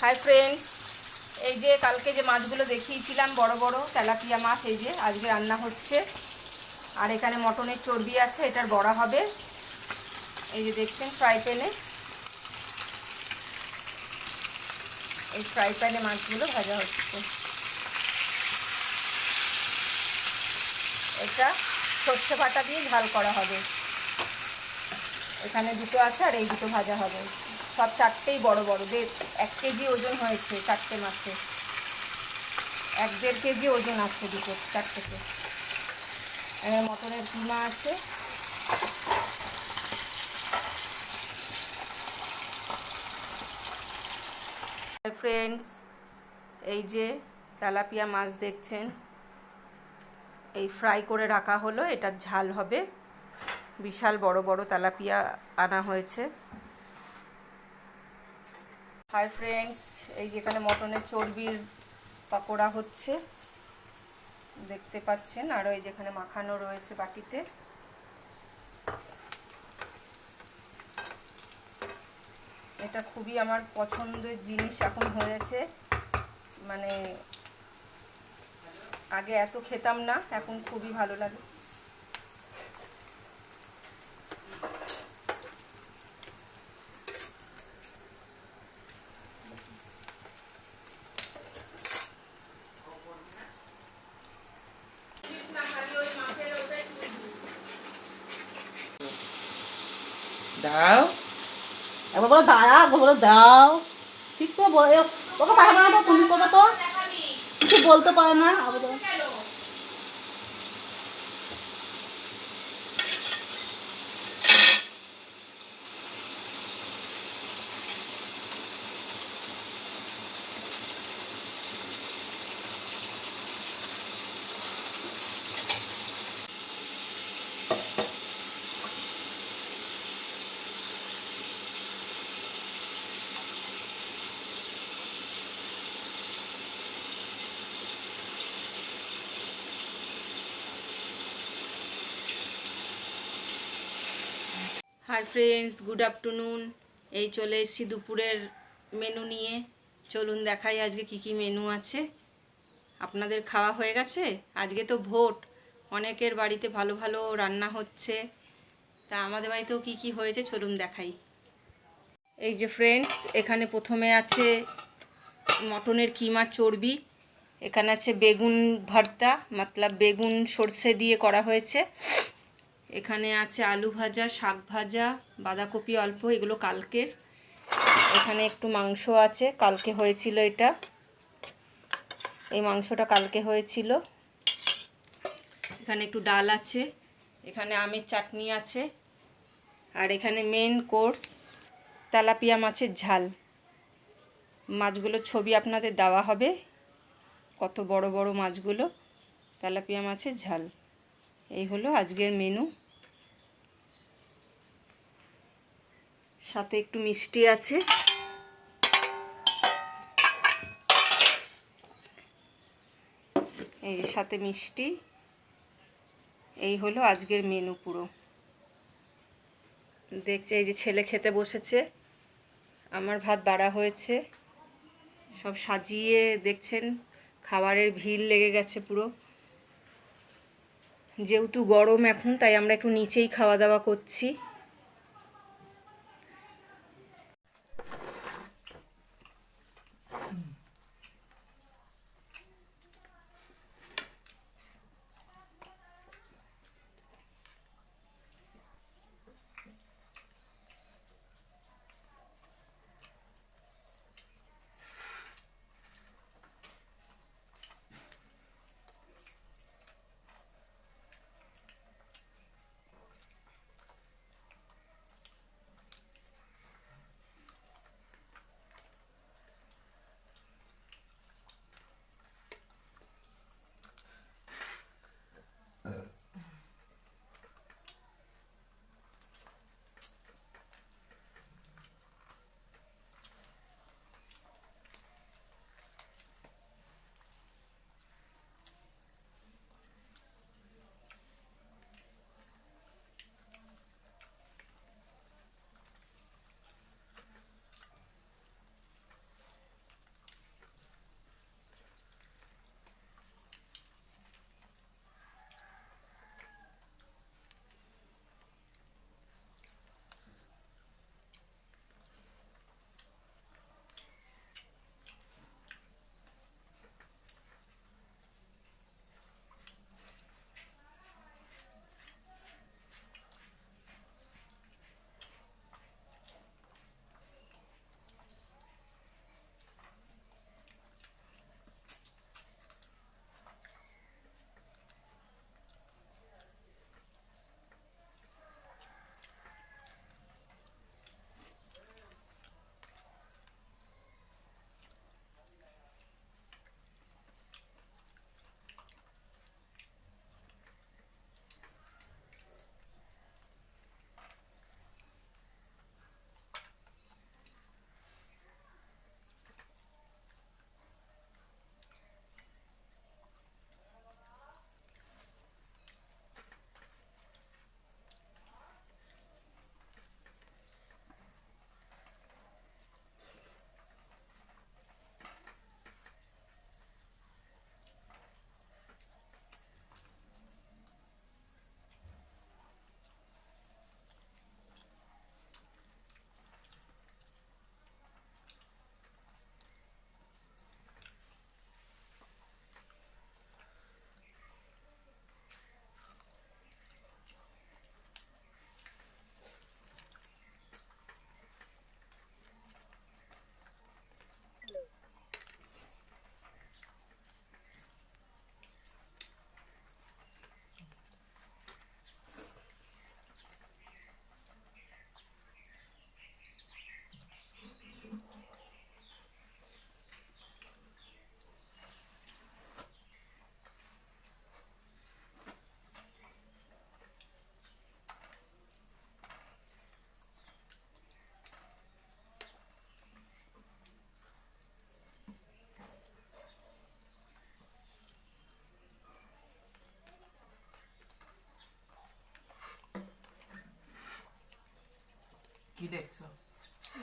Hi friend এই যে কালকে যে মাছগুলো দেখিয়েছিলাম, বড় বড় তেলাপিয়া মাছ, এই যে আজকে রান্না হচ্ছে। আর এখানে মটনের চর্বি আছে, এটার বড়া হবে। এই যে দেখছেন ফ্রাই প্যানে এই ফ্রাই প্যানে মাছগুলো ভাজা হচ্ছে। এটা সর্ষে বাটা দিয়ে ঝাল করা হবে। এখানে দুটো আছে আর এই দুটো ভাজা হবে। সব চারটেই বড় বড় দেড় এক কেজি ওজন হয়েছে চারটে মাছে এক দেড় কেজি ওজন আছে দুটো, চারটেতে। মটনের কিমা আছে। ফ্রেন্ডস এই যে তেলাপিয়া মাছ দেখছেন, এই ফ্রাই করে রাখা হলো এটা ঝাল হবে। বিশাল বড় বড় তেলাপিয়া আনা হয়েছে। হাই ফ্রেন্ডস এই যেখানে মটনের চর্বির পাকোড়া হচ্ছে, দেখতে পাচ্ছেন, আর ওই যেখানে মাখানো রয়েছে বাটিতে। এটা খুবই আমার পছন্দের জিনিস এখন হয়েছে মানে আগে এত খেতাম না, এখন খুবই ভালো লাগে। দাও। একবার বলো দাঁড়া একবার বলো দাও। ঠিক তো ওকে পাঠাবো না তো, তুমি করবে তো? কিছু বলতে পারে না। আবার হাই ফ্রেন্ডস গুড আফটারনুন এই চলে এসেছি দুপুরের মেনু নিয়ে। চলুন দেখাই আজকে কি কি মেনু আছে। আপনাদের খাওয়া হয়ে গেছে? আজকে তো ভোট। অনেকের বাড়িতে ভালো ভালো রান্না হচ্ছে। তা আমাদের বাড়িতেও কি কি হয়েছে চলুন দেখাই। এই যে ফ্রেন্ডস এখানে প্রথমে আছে মটনের কিমার চর্বি। এখানে আছে বেগুন ভর্তা, মতলব বেগুন সর্ষে দিয়ে করা হয়েছে। এখানে আছে আলু ভাজা, শাক ভাজা, বাঁধাকপি অল্প, এগুলো কালকের। এখানে একটু মাংস আছে, কালকে হয়েছিল এটা। এই মাংসটা কালকে হয়েছিল। এখানে একটু ডাল আছে, এখানে আমের চাটনি আছে, আর এখানে মেন কোর্স তেলাপিয়া মাছের ঝাল। মাছগুলোর ছবি আপনাদের দেওয়া হবে, কত বড় বড় মাছগুলো, তেলাপিয়া মাছের ঝাল। এই হলো আজকের মেনু সাথে একটু মিষ্টি আছে। এই সাথে মিষ্টি। এই হলো আজকের মেনু পুরো। দেখছে এই যে ছেলে খেতে বসেছে। আমার ভাত বাড়া হয়েছে। সব সাজিয়ে দেখছেন, খাবারের ভিড় লেগে গেছে পুরো। যেহেতু গরম এখন তাই আমরা একটু নিচেই খাওয়া দাওয়া করছি।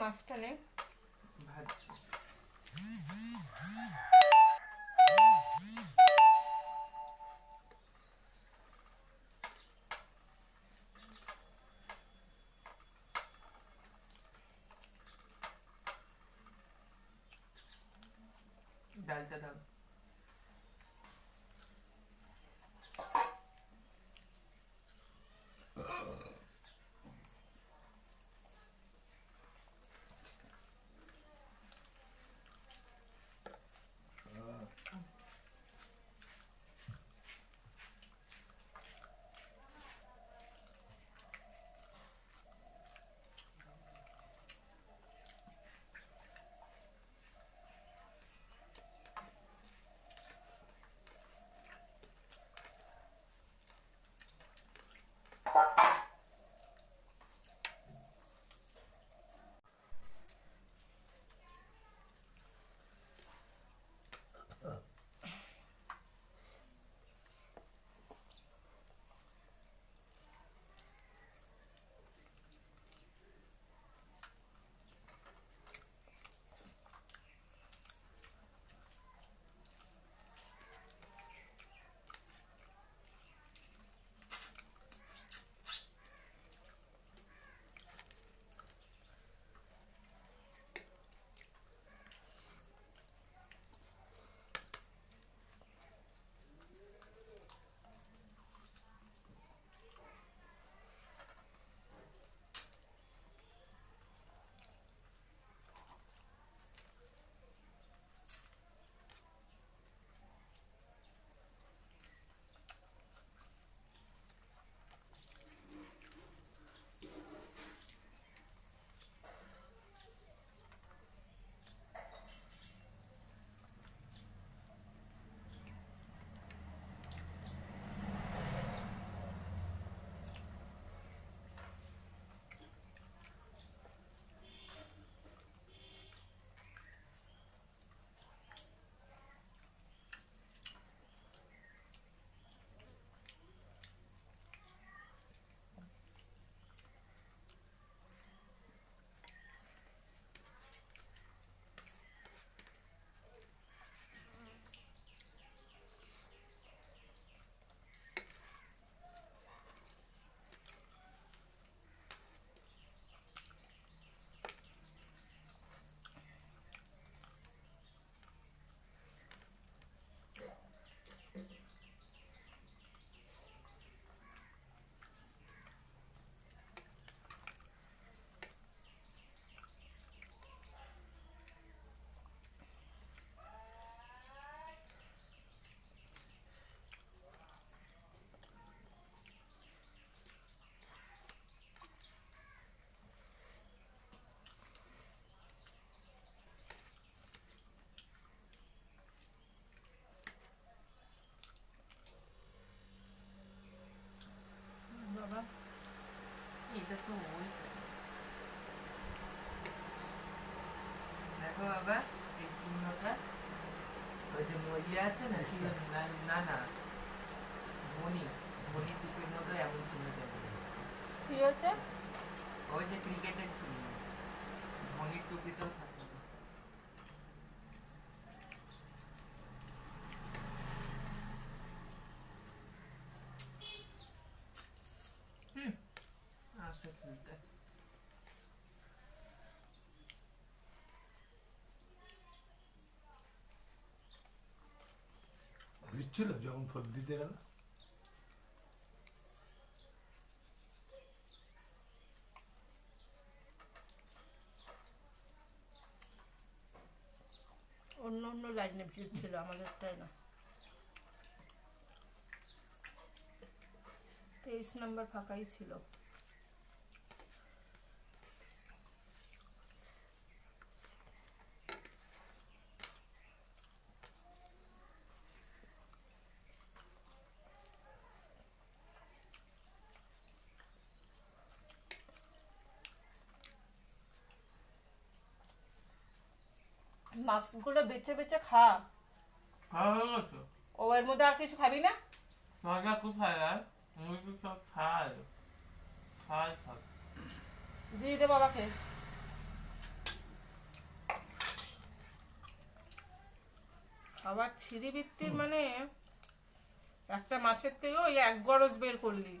মাছটা নে ভাজছি। ডালটা দাও। এটা তো ওই দেখো বাবা এই চিহ্নটা ওই যে মরিয়া আছে না ছিল না না না ধোনি ধোনি টুপির মতো এমন চিহ্ন দেখা যাচ্ছে কি হচ্ছে ওই যে ক্রিকেটের চিহ্ন ধোনির টুপিতেও আসে দিচ্ছিল যখন ভোট দিতে গেল? অন্য অন্য লাইনে ভিড় ছিল আমাদেরটাই না। তেইশ নম্বর ফাঁকাই ছিল। মাছগুলো বেচে বেচে খা। ও এর মধ্যে আর কিছু খাবি না? মজা কোথায় আর মুই তো খায়। খায় খায় দিয়ে দে বাবাকে। আবার ছিড়ি বৃত্তির মানে একটা মাছের থেকেও এক গরজ বের করলি।